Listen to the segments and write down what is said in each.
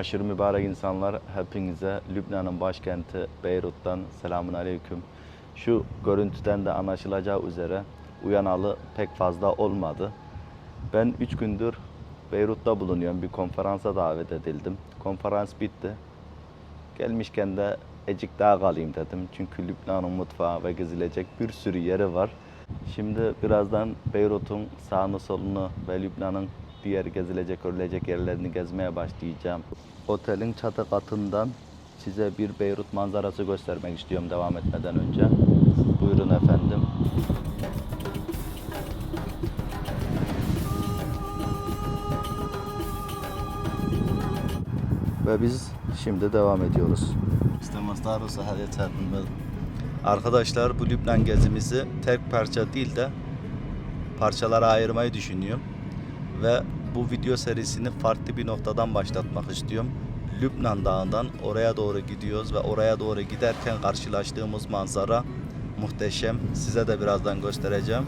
Aşırı mübarek insanlar hepinize Lübnan'ın başkenti Beyrut'tan selamun aleyküm. Şu görüntüden de anlaşılacağı üzere uyanalı pek fazla olmadı. Ben 3 gündür Beyrut'ta bulunuyorum. Bir konferansa davet edildim. Konferans bitti. Gelmişken de ecik daha kalayım dedim. Çünkü Lübnan'ın mutfağı ve gezilecek bir sürü yeri var. Şimdi birazdan Beyrut'un sağını solunu ve Lübnan'ın diğer gezilecek, görülecek yerlerini gezmeye başlayacağım. Otelin çatı katından size bir Beyrut manzarası göstermek istiyorum devam etmeden önce. Buyurun efendim. Ve biz şimdi devam ediyoruz. Arkadaşlar bu Lübnan gezimizi tek parça değil de parçalara ayırmayı düşünüyorum. Ve bu video serisini farklı bir noktadan başlatmak istiyorum. Lübnan Dağı'ndan oraya doğru gidiyoruz ve oraya doğru giderken karşılaştığımız manzara muhteşem. Size de birazdan göstereceğim.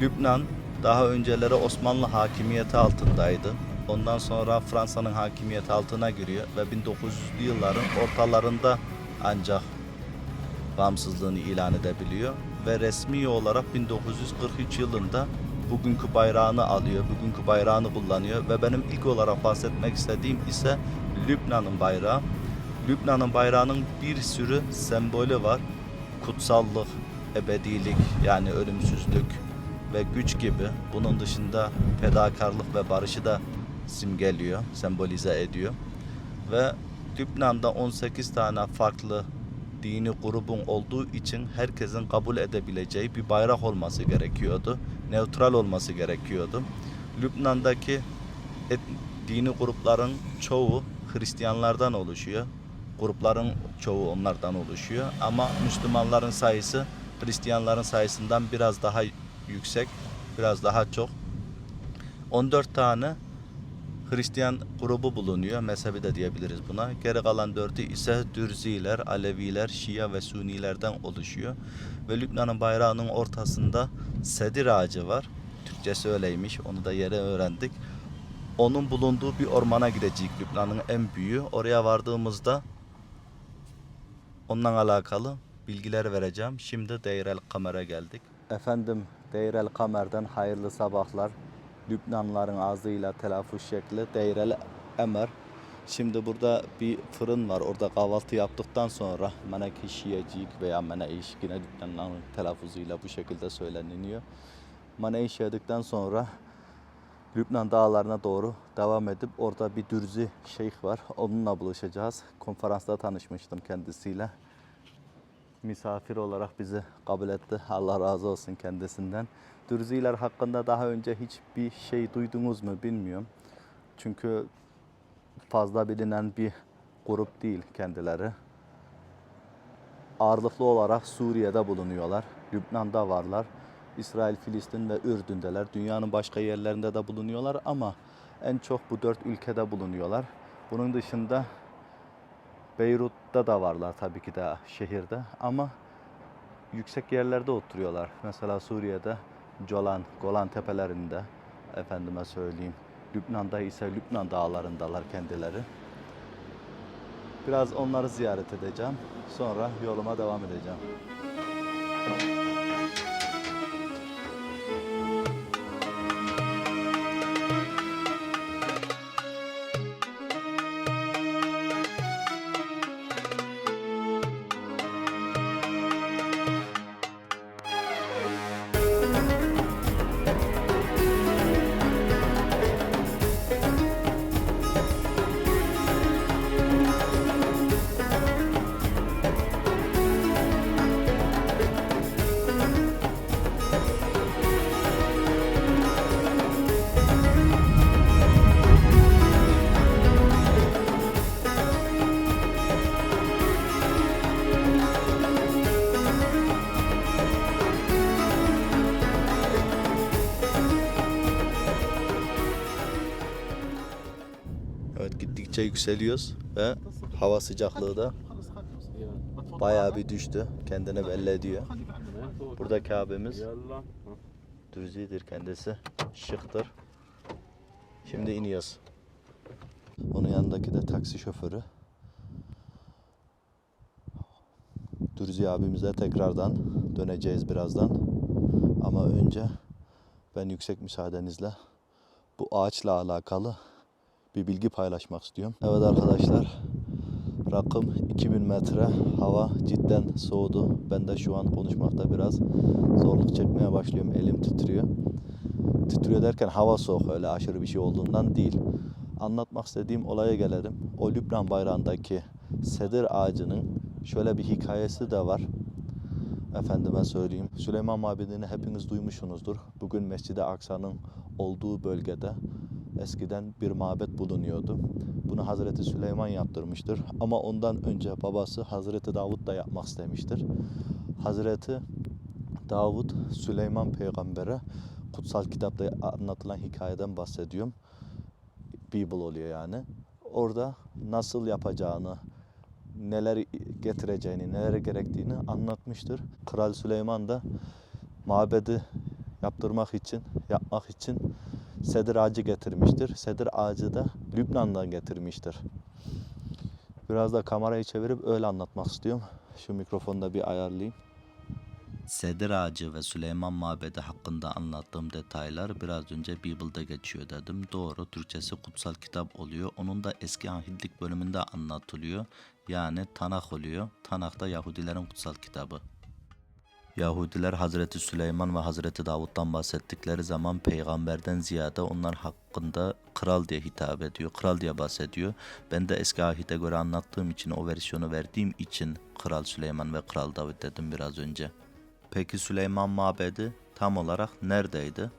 Lübnan daha önceleri Osmanlı hakimiyeti altındaydı. Ondan sonra Fransa'nın hakimiyeti altına giriyor ve 1900'lü yılların ortalarında ancak bağımsızlığını ilan edebiliyor ve resmi olarak 1943 yılında bugünkü bayrağını alıyor, bugünkü bayrağını kullanıyor ve benim ilk olarak bahsetmek istediğim ise Lübnan'ın bayrağı. Lübnan'ın bayrağının bir sürü sembolü var. Kutsallık, ebedilik yani ölümsüzlük ve güç gibi. Bunun dışında fedakarlık ve barışı da simgeliyor, sembolize ediyor. Ve Lübnan'da 18 tane farklı dini grubun olduğu için herkesin kabul edebileceği bir bayrak olması gerekiyordu. Neutral olması gerekiyordu. Lübnan'daki et, dini grupların çoğu Hristiyanlardan oluşuyor. Grupların çoğu onlardan oluşuyor. Ama Müslümanların sayısı Hristiyanların sayısından biraz daha yüksek, biraz daha çok. 14 tane Hristiyan grubu bulunuyor. Mezhebi de diyebiliriz buna. Geri kalan dördü ise Dürziler, Aleviler, Şia ve Sunilerden oluşuyor. Ve Lübnan'ın bayrağının ortasında sedir ağacı var. Türkçesi öyleymiş. Onu da yere öğrendik. Onun bulunduğu bir ormana gideceğiz. Lübnan'ın en büyüğü. Oraya vardığımızda onunla alakalı bilgiler vereceğim. Şimdi Deyrel Kamer'e geldik. Efendim Deyrel Kamer'den hayırlı sabahlar. Lübnanlıların ağzıyla telaffuz şekli Deyrel Emer. Şimdi burada bir fırın var. Orada kahvaltı yaptıktan sonra Meneki Şiyecik veya Meneiş yine Lübnanlıların telaffuzuyla bu şekilde söyleniliyor. Meneiş yedikten sonra Lübnan dağlarına doğru devam edip orada bir dürzi şeyh var. Onunla buluşacağız. Konferansta tanışmıştım kendisiyle. Misafir olarak bizi kabul etti. Allah razı olsun kendisinden. Dürziler hakkında daha önce hiçbir şey duydunuz mu bilmiyorum. Çünkü fazla bilinen bir grup değil kendileri. Ağırlıklı olarak Suriye'de bulunuyorlar. Lübnan'da varlar. İsrail, Filistin ve Ürdün'deler. Dünyanın başka yerlerinde de bulunuyorlar ama en çok bu dört ülkede bulunuyorlar. Bunun dışında Beyrut'ta da varlar tabii ki de şehirde ama yüksek yerlerde oturuyorlar. Mesela Suriye'de Golan, Golan tepelerinde efendime söyleyeyim. Lübnan'da ise Lübnan dağlarındalar kendileri. Biraz onları ziyaret edeceğim. Sonra yoluma devam edeceğim. Evet gittikçe yükseliyoruz ve hava sıcaklığı da bayağı bir düştü. Kendini belli ediyor. Burada Kabe'miz Dürzidir kendisi. Şıktır. Şimdi iniyoruz. Onun yanındaki de taksi şoförü. Dürzi abimize tekrardan döneceğiz birazdan. Ama önce ben yüksek müsaadenizle bu ağaçla alakalı bir bilgi paylaşmak istiyorum. Evet arkadaşlar, rakım 2000 metre, hava cidden soğudu. Ben de şu an konuşmakta biraz zorluk çekmeye başlıyorum, elim titriyor. Titriyor derken hava soğuk, öyle aşırı bir şey olduğundan değil. Anlatmak istediğim olaya gelelim. O Lübnan bayrağındaki sedir ağacının şöyle bir hikayesi de var. Efendime söyleyeyim. Süleyman Mabedi'ni hepiniz duymuşsunuzdur. Bugün Mescid-i Aksa'nın olduğu bölgede eskiden bir mabet bulunuyordu. Bunu Hazreti Süleyman yaptırmıştır. Ama ondan önce babası Hazreti Davud da yapmak istemiştir. Hazreti Davud Süleyman peygambere kutsal kitapta anlatılan hikayeden bahsediyorum. Bible oluyor yani. Orada nasıl yapacağını, neler getireceğini, neler gerektiğini anlatmıştır. Kral Süleyman da mabedi yaptırmak için, yapmak için sedir ağacı getirmiştir. Sedir ağacı da Lübnan'dan getirmiştir. Biraz da kamerayı çevirip öyle anlatmak istiyorum. Şu mikrofonu da bir ayarlayayım. Sedir ağacı ve Süleyman Mabedi hakkında anlattığım detaylar biraz önce Bible'da geçiyor dedim. Doğru, Türkçesi kutsal kitap oluyor. Onun da eski ahitlik bölümünde anlatılıyor. Yani Tanah oluyor. Tanah da Yahudilerin kutsal kitabı. Yahudiler Hazreti Süleyman ve Hazreti Davut'tan bahsettikleri zaman peygamberden ziyade onlar hakkında kral diye hitap ediyor. Kral diye bahsediyor. Ben de eski ahite göre anlattığım için o versiyonu verdiğim için Kral Süleyman ve Kral Davut dedim biraz önce. Peki Süleyman Mabedi tam olarak neredeydi?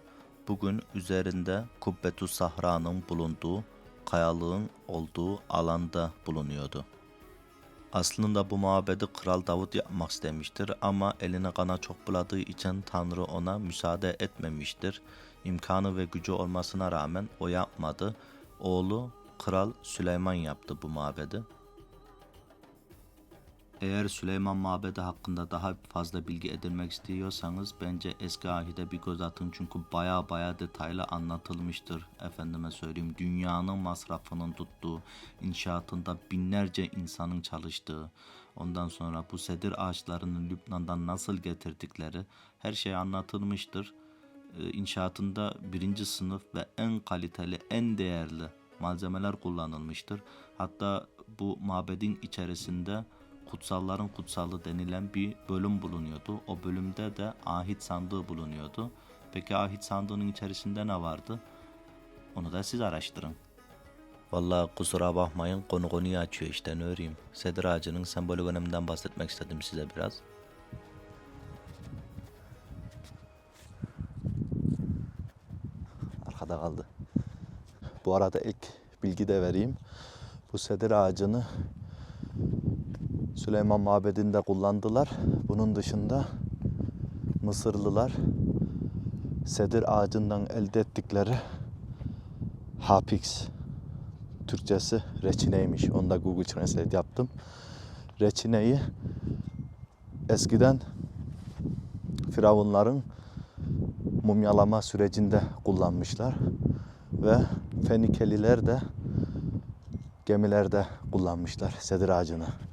Bugün üzerinde Kubbetu Sahra'nın bulunduğu, kayalığın olduğu alanda bulunuyordu. Aslında bu mabedi Kral Davut yapmak istemiştir ama eline kana çok buladığı için Tanrı ona müsaade etmemiştir. İmkanı ve gücü olmasına rağmen o yapmadı. Oğlu Kral Süleyman yaptı bu mabedi. Eğer Süleyman Mabedi hakkında daha fazla bilgi edinmek istiyorsanız bence eski ahide bir göz atın çünkü baya baya detaylı anlatılmıştır. Efendime söyleyeyim dünyanın masrafının tuttuğu, inşaatında binlerce insanın çalıştığı, ondan sonra bu sedir ağaçlarını Lübnan'dan nasıl getirdikleri her şey anlatılmıştır. Ee, İnşaatında birinci sınıf ve en kaliteli, en değerli malzemeler kullanılmıştır. Hatta bu mabedin içerisinde kutsalların kutsalı denilen bir bölüm bulunuyordu. O bölümde de ahit sandığı bulunuyordu. Peki ahit sandığının içerisinde ne vardı? Onu da siz araştırın. Vallahi kusura bakmayın konu konuyu açıyor işte ne öreyim. Sedir ağacının sembolik öneminden bahsetmek istedim size biraz. Arkada kaldı. Bu arada ilk bilgi de vereyim. Bu sedir ağacını Süleyman Mabedi'nde kullandılar. Bunun dışında Mısırlılar sedir ağacından elde ettikleri hapix Türkçesi reçineymiş. Onu da Google Translate yaptım. Reçineyi eskiden firavunların mumyalama sürecinde kullanmışlar ve Fenikeliler de gemilerde kullanmışlar sedir ağacını.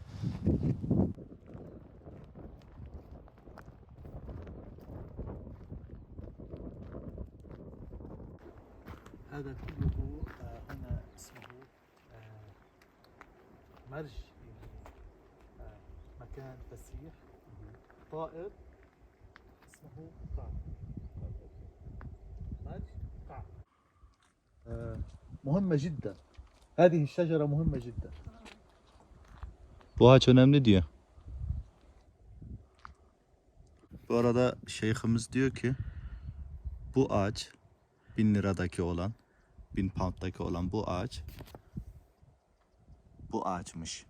هذا كله آه، هنا اسمه آه، مرج يعني آه، مكان تسييح طائر اسمه قاع مرج قاع آه، مهمة جدا هذه الشجرة مهمة جدا Bu ağaç önemli diyor. Bu arada şeyhimiz diyor ki bu ağaç bin liradaki olan bin pound'daki olan bu ağaç bu ağaçmış.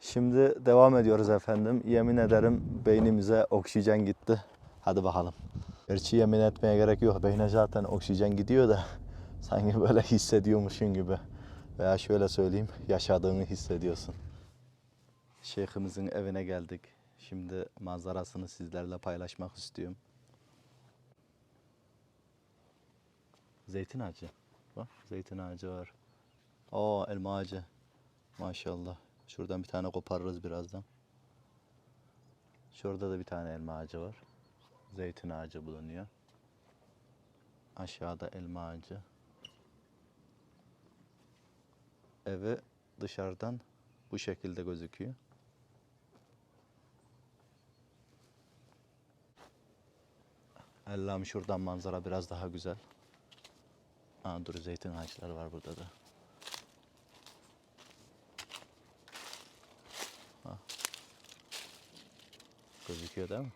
Şimdi devam ediyoruz efendim. Yemin ederim beynimize oksijen gitti. Hadi bakalım. Gerçi yemin etmeye gerek yok. Beyne zaten oksijen gidiyor da sanki böyle hissediyormuşsun gibi. Veya şöyle söyleyeyim, yaşadığını hissediyorsun. Şeyhimizin evine geldik. Şimdi manzarasını sizlerle paylaşmak istiyorum. Zeytin ağacı. Bak zeytin ağacı var. Oo elma ağacı. Maşallah. Şuradan bir tane koparırız birazdan. Şurada da bir tane elma ağacı var. Zeytin ağacı bulunuyor. Aşağıda elma ağacı. Evi dışarıdan bu şekilde gözüküyor. Allah'ım şuradan manzara biraz daha güzel. Aa, dur zeytin ağaçları var burada da. Ha. Gözüküyor değil mi?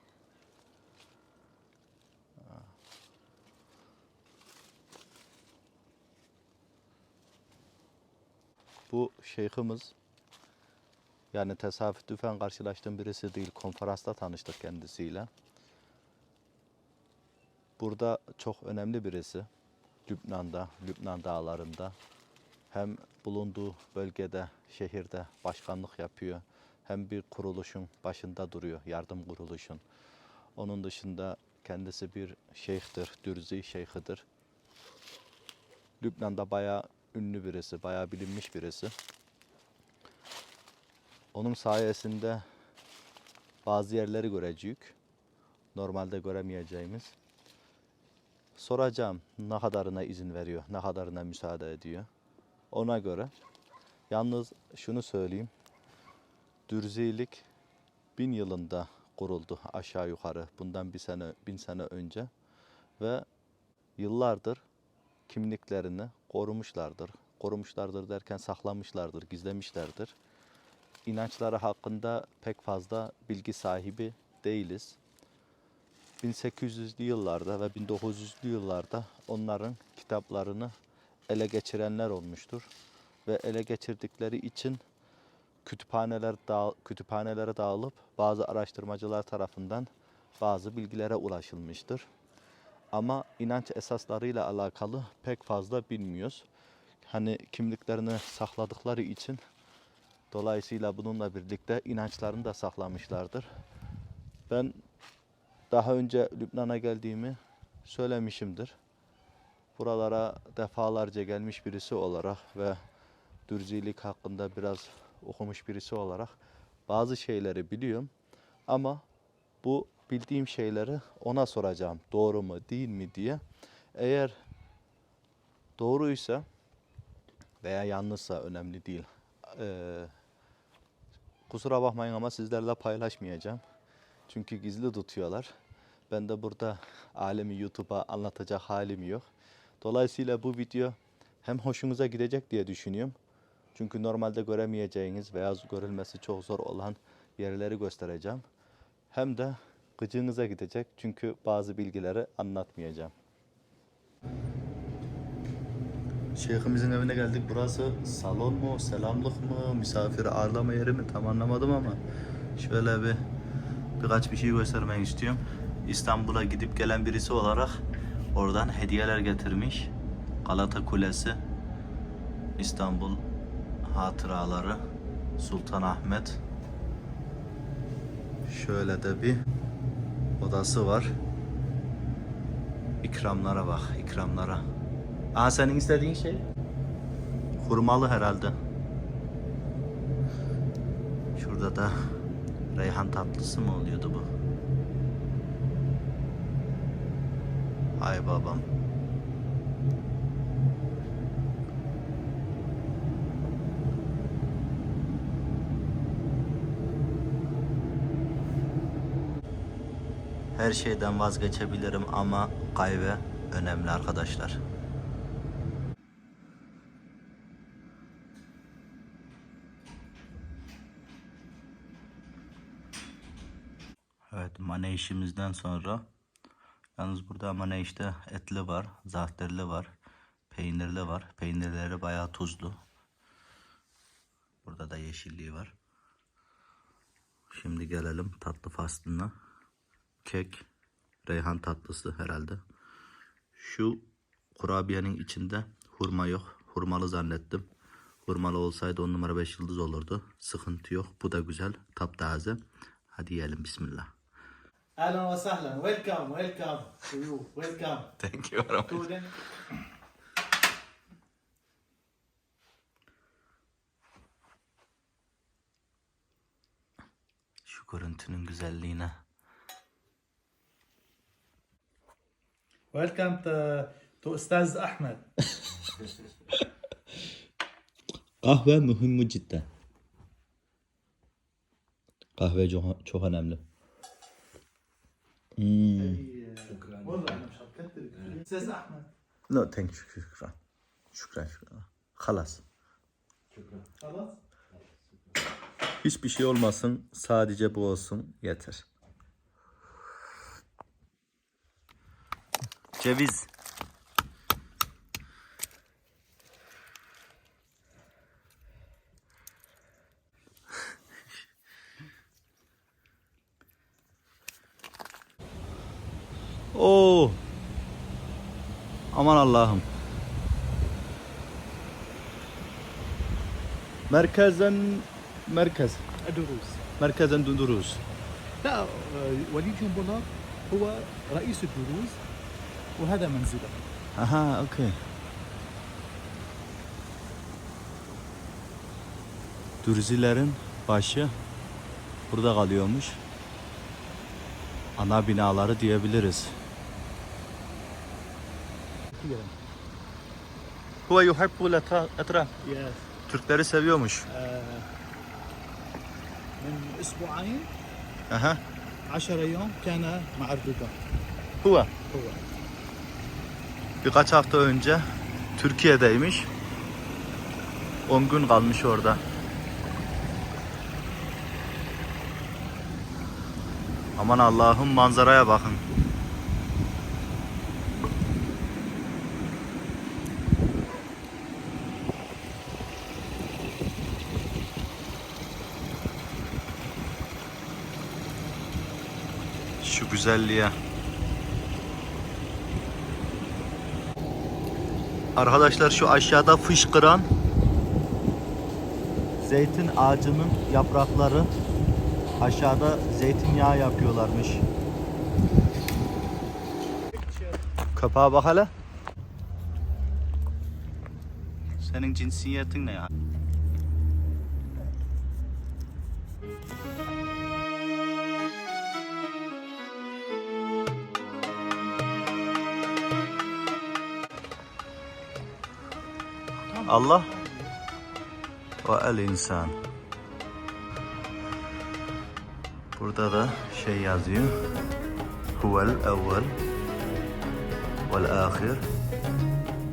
Bu şeyhimiz yani tesadüfen karşılaştığım birisi değil. Konferansta tanıştık kendisiyle. Burada çok önemli birisi. Lübnan'da, Lübnan dağlarında hem bulunduğu bölgede, şehirde başkanlık yapıyor. Hem bir kuruluşun başında duruyor, yardım kuruluşun. Onun dışında kendisi bir şeyhtir, Dürzi şeyhidir. Lübnan'da bayağı ünlü birisi, bayağı bilinmiş birisi. Onun sayesinde bazı yerleri göreceğiz. Normalde göremeyeceğimiz. Soracağım ne kadarına izin veriyor, ne kadarına müsaade ediyor. Ona göre. Yalnız şunu söyleyeyim. Dürzilik bin yılında kuruldu aşağı yukarı bundan bir sene bin sene önce ve yıllardır kimliklerini korumuşlardır. Korumuşlardır derken saklamışlardır, gizlemişlerdir. İnançları hakkında pek fazla bilgi sahibi değiliz. 1800'lü yıllarda ve 1900'lü yıllarda onların kitaplarını ele geçirenler olmuştur ve ele geçirdikleri için kütüphaneler dağ, kütüphanelere dağılıp bazı araştırmacılar tarafından bazı bilgilere ulaşılmıştır. Ama inanç esaslarıyla alakalı pek fazla bilmiyoruz. Hani kimliklerini sakladıkları için dolayısıyla bununla birlikte inançlarını da saklamışlardır. Ben daha önce Lübnan'a geldiğimi söylemişimdir. Buralara defalarca gelmiş birisi olarak ve dürzilik hakkında biraz okumuş birisi olarak bazı şeyleri biliyorum. Ama bu bildiğim şeyleri ona soracağım. Doğru mu değil mi diye. Eğer doğruysa veya yanlışsa önemli değil. Ee, kusura bakmayın ama sizlerle paylaşmayacağım. Çünkü gizli tutuyorlar. Ben de burada alemi YouTube'a anlatacak halim yok. Dolayısıyla bu video hem hoşunuza gidecek diye düşünüyorum. Çünkü normalde göremeyeceğiniz veya görülmesi çok zor olan yerleri göstereceğim. Hem de gıcığınıza gidecek çünkü bazı bilgileri anlatmayacağım. Şeyhimizin evine geldik. Burası salon mu, selamlık mı, misafir ağırlama yeri mi tam anlamadım ama şöyle bir birkaç bir şey göstermek istiyorum. İstanbul'a gidip gelen birisi olarak oradan hediyeler getirmiş. Galata Kulesi, İstanbul hatıraları, Sultanahmet. Şöyle de bir odası var. İkramlara bak, ikramlara. Aa senin istediğin şey? Hurmalı herhalde. Şurada da reyhan tatlısı mı oluyordu bu? Ay babam. Her şeyden vazgeçebilirim ama kahve önemli arkadaşlar. Evet mane işimizden sonra yalnız burada mane işte etli var, zahterli var, peynirli var. Peynirleri bayağı tuzlu. Burada da yeşilliği var. Şimdi gelelim tatlı faslına kek, reyhan tatlısı herhalde. Şu kurabiyenin içinde hurma yok. Hurmalı zannettim. Hurmalı olsaydı on numara beş yıldız olurdu. Sıkıntı yok. Bu da güzel. Taptaze. Hadi yiyelim. Bismillah. Ahlan ve sahlan. Welcome, welcome to you. Welcome. Thank you very much. Şu görüntünün güzelliğine Welcome to, to Ustaz Ahmet. Kahve mühim cidden. Kahve çok, çok önemli. Hmm. Ustaz Ahmet. No, thank you. Şükran. Şükran, şükran. Halas. Halas. Hiçbir şey olmasın, sadece bu olsun yeter. Ceviz. Oo. Aman Allah'ım. Merkezden merkez. دروس Merkezden Duruz. لا آه، وليد جنبلاط هو رئيس الدروز وهذا منزله Aha, okey. Dürzilerin başı burada kalıyormuş. Ana binaları diyebiliriz. Huve yuhibbul etraf. يس Türkleri seviyormuş. من اسبوعين Aha. 10 يوم كان مع اردوغان Huve. هو Birkaç hafta önce Türkiye'deymiş. 10 gün kalmış orada. Aman Allah'ım manzaraya bakın. Şu güzelliğe. Arkadaşlar şu aşağıda fışkıran zeytin ağacının yaprakları aşağıda zeytinyağı yapıyorlarmış. Köpeğe bak hele. Senin cinsiyetin ne ya? El insan. Burada da şey yazıyor. Huvel evvel vel ahir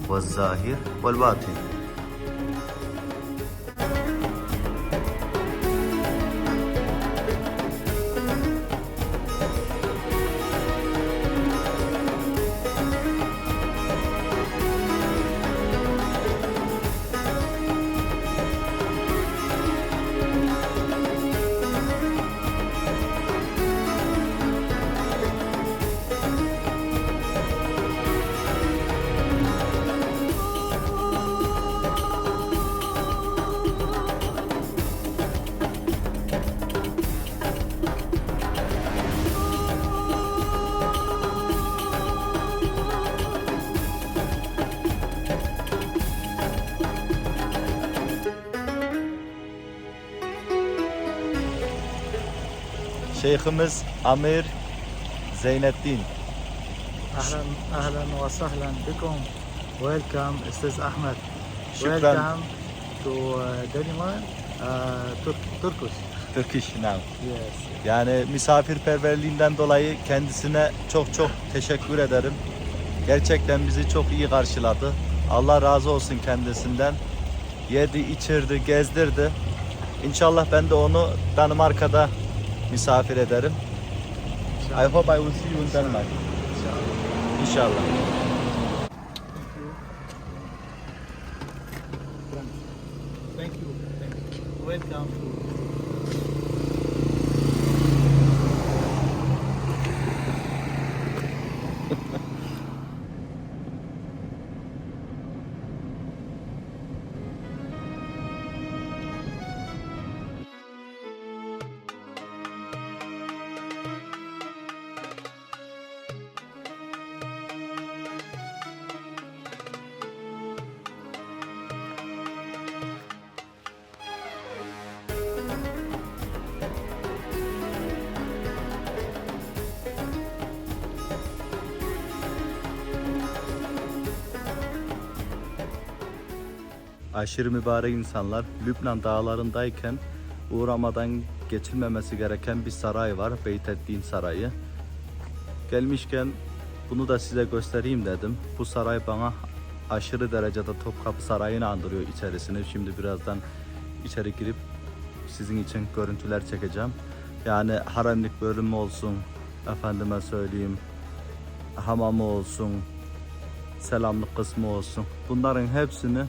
vel zahir vel batin. Şeyhimiz Amir Zeynettin. Ahlan, ahlan ve sahlan bikum. Welcome Estez Ahmet. Şükran. Welcome to Denmark, uh, uh Turk, Turkish. Turkish now. Yes. Yani misafirperverliğinden dolayı kendisine çok çok teşekkür ederim. Gerçekten bizi çok iyi karşıladı. Allah razı olsun kendisinden. Yedi, içirdi, gezdirdi. İnşallah ben de onu Danimarka'da misafir ederim. I hope I will see you in Denmark. İnşallah. Aşırı mübarek insanlar Lübnan dağlarındayken uğramadan geçilmemesi gereken bir saray var. Beyteddin Sarayı. Gelmişken bunu da size göstereyim dedim. Bu saray bana aşırı derecede Topkapı Sarayı'nı andırıyor içerisini. Şimdi birazdan içeri girip sizin için görüntüler çekeceğim. Yani haremlik bölümü olsun, efendime söyleyeyim, hamamı olsun, selamlık kısmı olsun. Bunların hepsini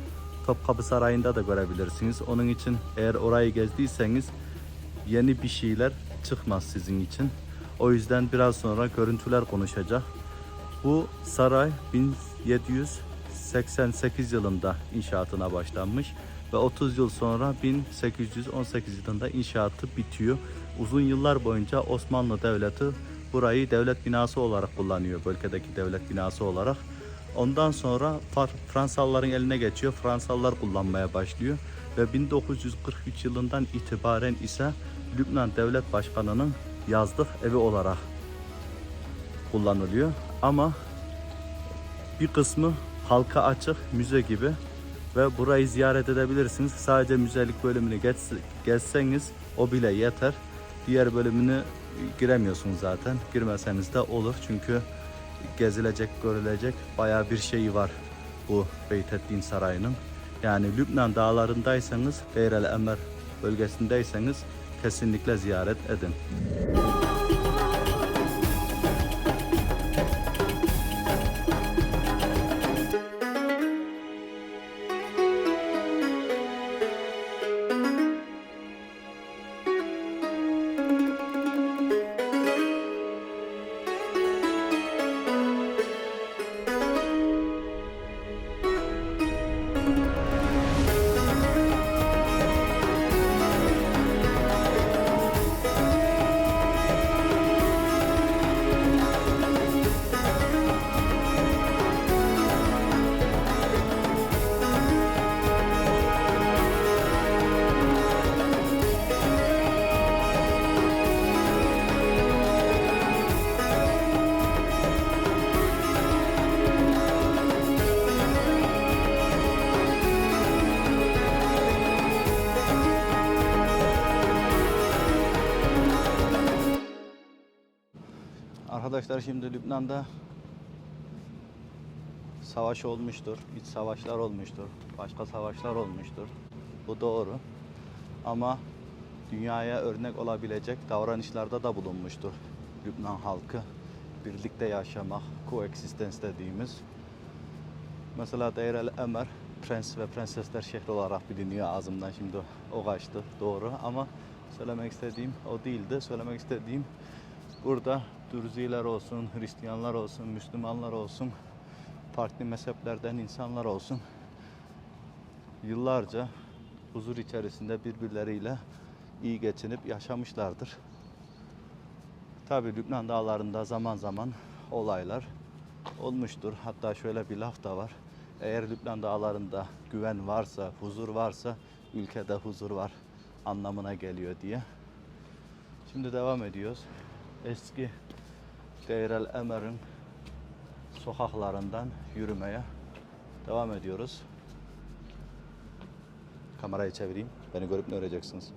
Topkapı Sarayı'nda da görebilirsiniz. Onun için eğer orayı gezdiyseniz yeni bir şeyler çıkmaz sizin için. O yüzden biraz sonra görüntüler konuşacak. Bu saray 1788 yılında inşaatına başlanmış ve 30 yıl sonra 1818 yılında inşaatı bitiyor. Uzun yıllar boyunca Osmanlı Devleti burayı devlet binası olarak kullanıyor, bölgedeki devlet binası olarak. Ondan sonra Fransalıların eline geçiyor. Fransalılar kullanmaya başlıyor ve 1943 yılından itibaren ise Lübnan Devlet Başkanı'nın yazlık evi olarak kullanılıyor. Ama bir kısmı halka açık müze gibi ve burayı ziyaret edebilirsiniz. Sadece müzelik bölümünü geç- gezseniz o bile yeter. Diğer bölümünü giremiyorsunuz zaten. Girmeseniz de olur çünkü gezilecek, görülecek bayağı bir şeyi var bu Beyteddin Sarayı'nın. Yani Lübnan dağlarındaysanız, Deir el Emer bölgesindeyseniz kesinlikle ziyaret edin. Arkadaşlar şimdi Lübnan'da savaş olmuştur, iç savaşlar olmuştur, başka savaşlar olmuştur. Bu doğru. Ama dünyaya örnek olabilecek davranışlarda da bulunmuştur Lübnan halkı. Birlikte yaşamak, coexistence dediğimiz. Mesela Deir el Emer, prens ve prensesler şehri olarak biliniyor ağzımdan şimdi o kaçtı doğru ama söylemek istediğim o değildi. Söylemek istediğim burada Dürziler olsun, Hristiyanlar olsun, Müslümanlar olsun, farklı mezheplerden insanlar olsun yıllarca huzur içerisinde birbirleriyle iyi geçinip yaşamışlardır. Tabi Lübnan dağlarında zaman zaman olaylar olmuştur. Hatta şöyle bir laf da var. Eğer Lübnan dağlarında güven varsa, huzur varsa ülkede huzur var anlamına geliyor diye. Şimdi devam ediyoruz. Eski Deir el Emer'in sokaklarından yürümeye devam ediyoruz. Kamerayı çevireyim. Beni görüp ne öreceksiniz?